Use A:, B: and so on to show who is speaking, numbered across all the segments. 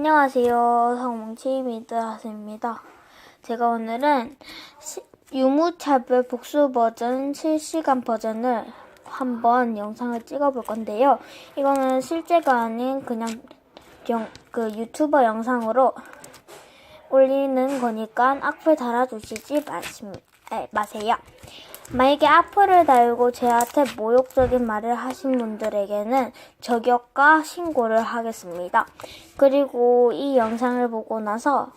A: 안녕하세요. 성뭉치 미드하스입니다. 제가 오늘은 시- 유무차별 복수 버전 실시간 버전을 한번 영상을 찍어 볼 건데요. 이거는 실제가 아닌 그냥 영, 그 유튜버 영상으로 올리는 거니까 악플 달아주시지 마심, 에, 마세요. 만약에 악플을 달고 저한테 모욕적인 말을 하신 분들에게는 저격과 신고를 하겠습니다. 그리고 이 영상을 보고 나서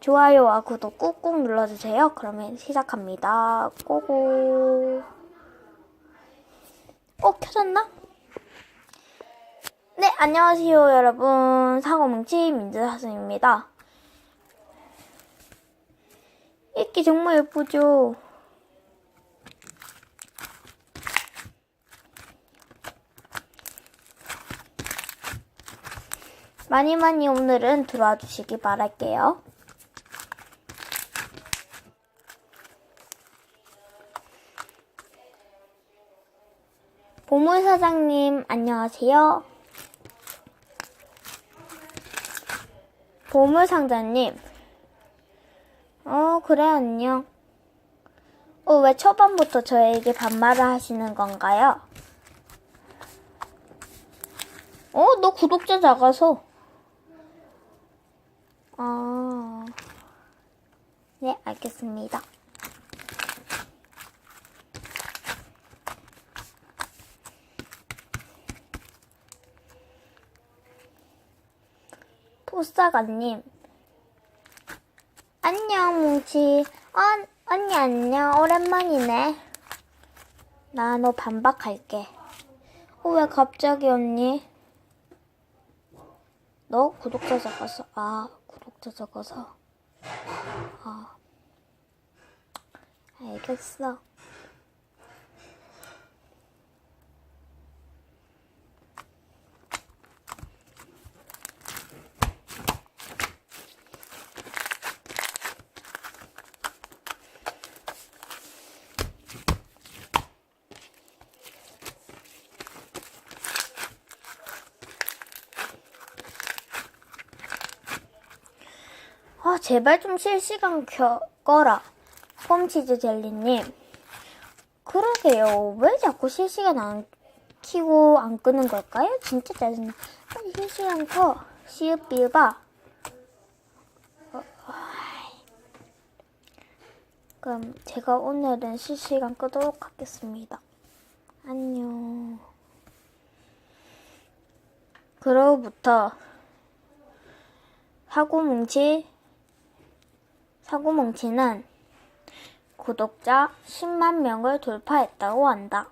A: 좋아요와 구독 꾹꾹 눌러주세요. 그러면 시작합니다. 고고. 어, 켜졌나? 네, 안녕하세요, 여러분. 사고뭉치 민즈하수입니다. 읽기 정말 예쁘죠? 많이 많이 오늘은 들어와 주시기 바랄게요. 보물 사장님, 안녕하세요. 보물 상자님, 어, 그래, 안녕. 어, 왜 초반부터 저에게 반말을 하시는 건가요? 어, 너 구독자 작아서. 아, 네, 알겠습니다. 포사가님. 안녕, 뭉치. 어, 언니 안녕. 오랜만이네. 나 너 반박할게. 어, 왜 갑자기 언니? 너 구독자 적었어? 아, 구독자 적어서. 아. 알겠어. 제발 좀 실시간 켜, 꺼라. 폼치즈 젤리님. 그러게요. 왜 자꾸 실시간 안 키고 안 끄는 걸까요? 진짜 짜증나. 빨리 실시간 켜. 시읍 비읍아. 어. 그럼 제가 오늘은 실시간 끄도록 하겠습니다. 안녕. 그로부터 사고뭉치 사고뭉치는 구독자 10만 명을 돌파했다고 한다.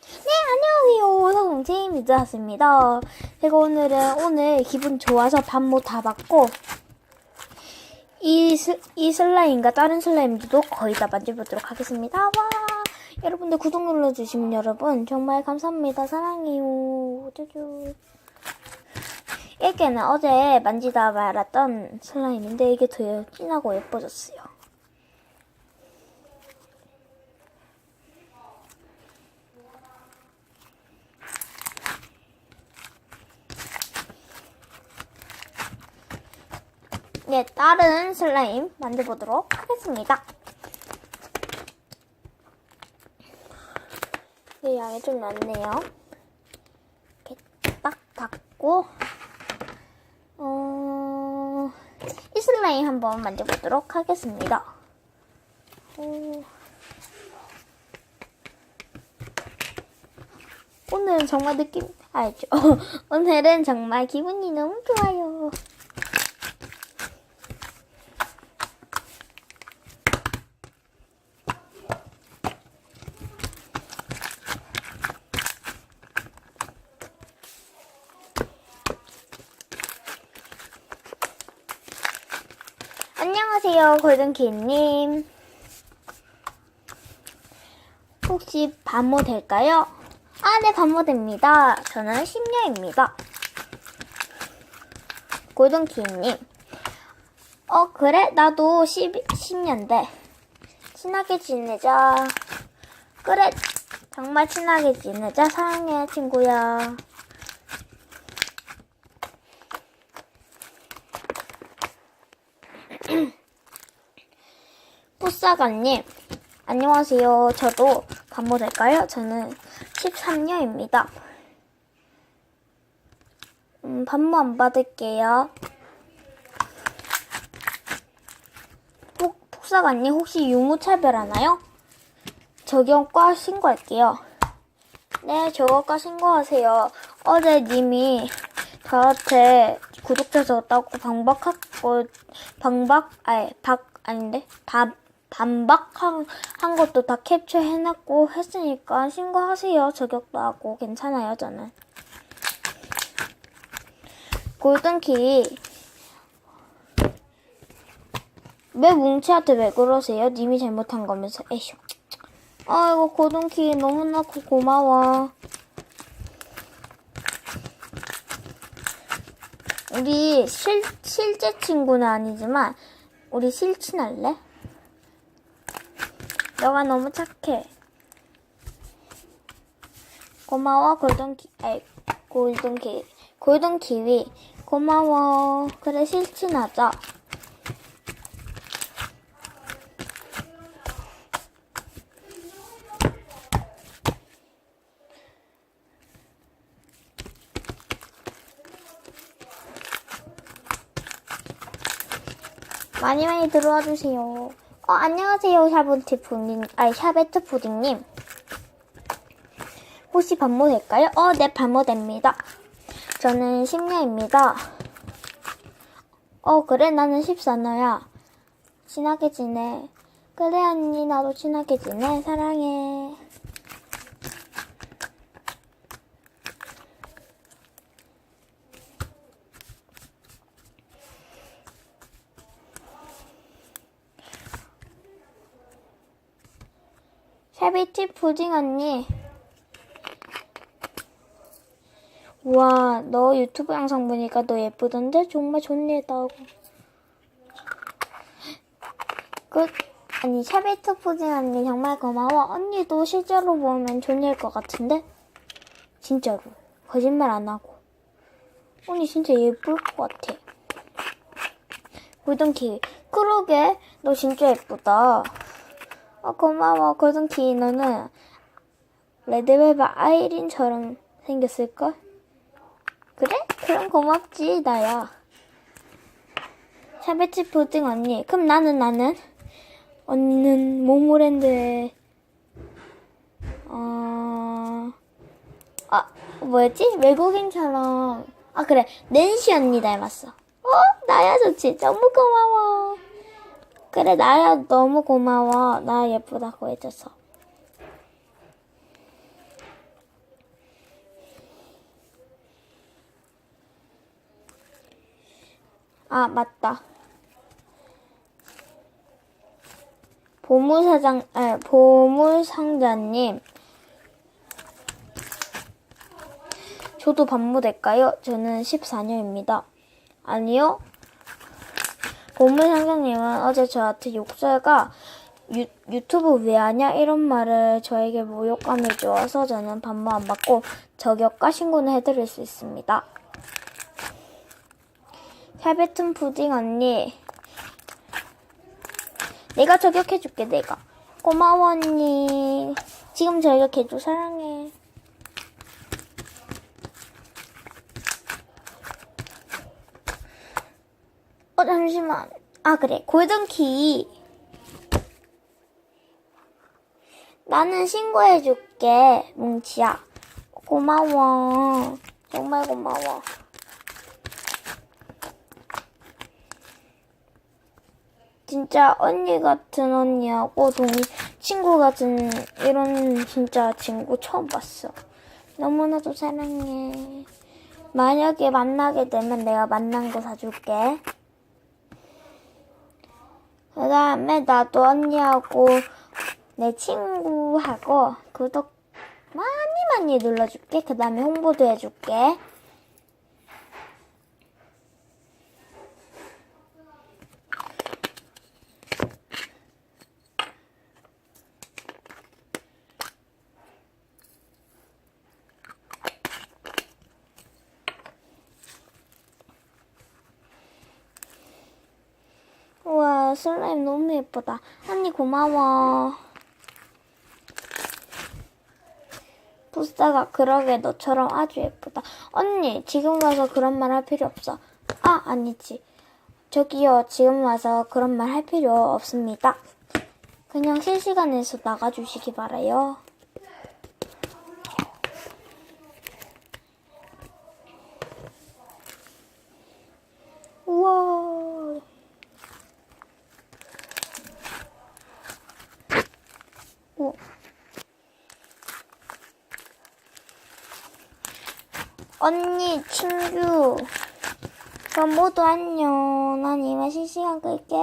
A: 네, 안녕하세요. 사고뭉치 미드하스입니다. 제가 오늘은 오늘 기분 좋아서 밥모 뭐 다 받고 이, 이 슬라임과 다른 슬라임들도 거의 다 만져보도록 하겠습니다. 와! 여러분들 구독 눌러주신 여러분 정말 감사합니다. 사랑해요. 짜잔. 1개는 어제 만지다 말았던 슬라임인데 이게 더 진하고 예뻐졌어요. 네, 다른 슬라임 만들어보도록 하겠습니다. 네, 양이 좀 많네요. 이렇게 딱 닫고 한번 만져보도록 하겠습니다. 오. 오늘은 정말 느낌 알죠? 오늘은 정말 기분이 너무 좋아요. 안녕하세요, 골든키님. 혹시 반모 될까요? 아, 네, 반모 됩니다. 저는 10년입니다. 골든키님. 어, 그래? 나도 10, 10년대. 친하게 지내자. 그래, 정말 친하게 지내자. 사랑해, 친구야. 푸사가님, 안녕하세요. 저도 반모 될까요? 저는 13년입니다. 음, 반모 안 받을게요. 푹, 푹사가님, 혹시 유무차별하나요? 저격과 신고할게요. 네, 저것과 신고하세요. 어제 님이 저한테 구독자 적었다고 방박하고, 방박, 아니, 박, 아닌데? 반, 반박한 한 것도 다 캡처해놨고 했으니까 신고하세요. 저격도 하고 괜찮아요, 저는. 골든키. 왜 뭉치한테 왜 그러세요? 님이 잘못한 거면서, 에휴. 아이고, 고동키 너무나 고- 고마워. 우리 실, 실제 친구는 아니지만, 우리 실친할래? 너가 너무 착해. 고마워, 골든키, 아이, 골든키, 골든 키위. 고마워. 그래, 실친하자. 많이 많이 들어와 주세요. 어, 안녕하세요, 샤베트 푸딩, 아니, 샤베트 푸딩님. 혹시 반모 될까요? 어, 네, 반모 됩니다. 저는 10년입니다. 어, 그래, 나는 14너야. 친하게 지내. 그래, 언니, 나도 친하게 지내. 사랑해. 샤베트 푸딩 언니. 우와, 너 유튜브 영상 보니까 너 예쁘던데? 정말 좋네다고. 끝. 아니, 샤베트 푸딩 언니 정말 고마워. 언니도 실제로 보면 좋을 것 같은데? 진짜로. 거짓말 안 하고. 언니 진짜 예쁠 것 같아. 골든키. 그러게. 너 진짜 예쁘다. 아, 고마워. 골든키. 너는 레드벨벳 아이린처럼 생겼을걸? 그래? 그럼 고맙지, 나야. 샤베트 푸딩 언니. 그럼 나는, 나는? 언니는 모모랜드의, 어, 아, 뭐였지? 외국인처럼. 아, 그래. 낸시 언니 닮았어. 어? 나야 좋지. 너무 고마워. 그래, 나야 너무 고마워. 나 예쁘다고 해줘서. 아, 맞다. 보물사장, 아, 보물상자님. 저도 반모 될까요? 저는 14년입니다. 아니요. 보물상자님은 어제 저한테 욕설과 유, 유튜브 왜 하냐 이런 말을 저에게 모욕감을 주어서 저는 반모 안 받고 저격과 신고는 해드릴 수 있습니다. 샤베툰 푸딩 언니. 내가 저격해줄게, 내가. 고마워, 언니. 지금 저격해줘, 사랑해. 어, 잠시만. 아, 그래. 골든키. 나는 신고해줄게, 뭉치야. 고마워. 정말 고마워. 진짜 언니 같은 언니하고 동이 친구 같은 이런 진짜 친구 처음 봤어. 너무나도 사랑해. 만약에 만나게 되면 내가 만난 거 사줄게. 그 다음에 나도 언니하고 내 친구하고 구독 많이 많이 눌러줄게. 그 다음에 홍보도 해줄게. 우와, 슬라임 너무 예쁘다. 언니 고마워. 부스가 그러게 너처럼 아주 예쁘다. 언니 지금 와서 그런 말 할 필요 없어. 아 아니지. 저기요 지금 와서 그런 말 할 필요 없습니다. 그냥 실시간에서 나가주시기 바라요. 우와. 오. 언니, 친구. 그럼 모두 안녕. 난 이만 실시간 끌게.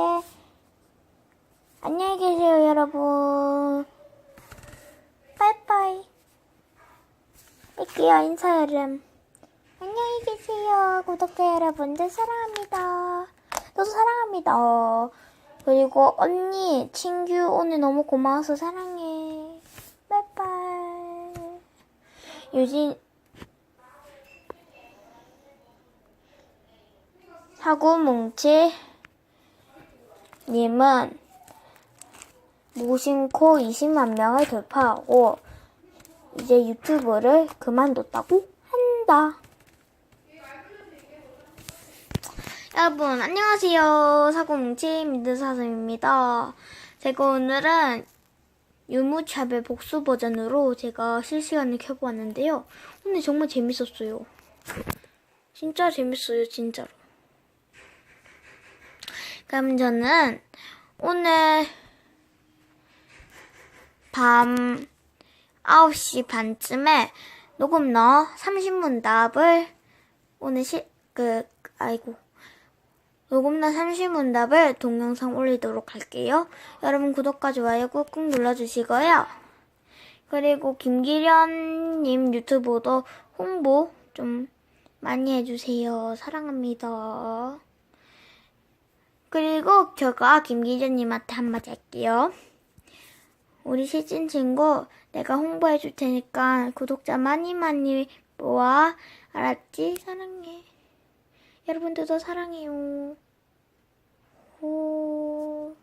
A: 안녕히 계세요, 여러분. 빠이빠이. 뺄게요, 인사 여름. 안녕히 계세요. 구독자 여러분들 사랑합니다. 저도 사랑합니다. 그리고 언니, 친구 오늘 너무 고마워서 사랑해. 빠이빠이. 유진, 사구뭉치 님은 무심코 20만 명을 돌파하고 이제 유튜브를 그만뒀다고 한다. 여러분 안녕하세요. 사고뭉치 미드사슴입니다. 제가 오늘은 유무차별 복수 버전으로 제가 실시간을 켜보았는데요. 오늘 정말 재밌었어요. 진짜 재밌어요, 진짜로. 그럼 저는 오늘 밤 9시 반쯤에 녹음 넣어 30문답을 오늘 시, 그, 아이고. 녹음 넣어 30문답을 동영상 올리도록 할게요. 여러분 구독과 좋아요 꾹꾹 눌러주시고요. 그리고 김기련님 유튜브도 홍보 좀 많이 해주세요. 사랑합니다. 그리고 제가 김기준님한테 한마디 할게요. 우리 시즌 친구 내가 홍보해 줄 테니까 구독자 많이 많이 모아 알았지? 사랑해. 여러분들도 사랑해요. 호...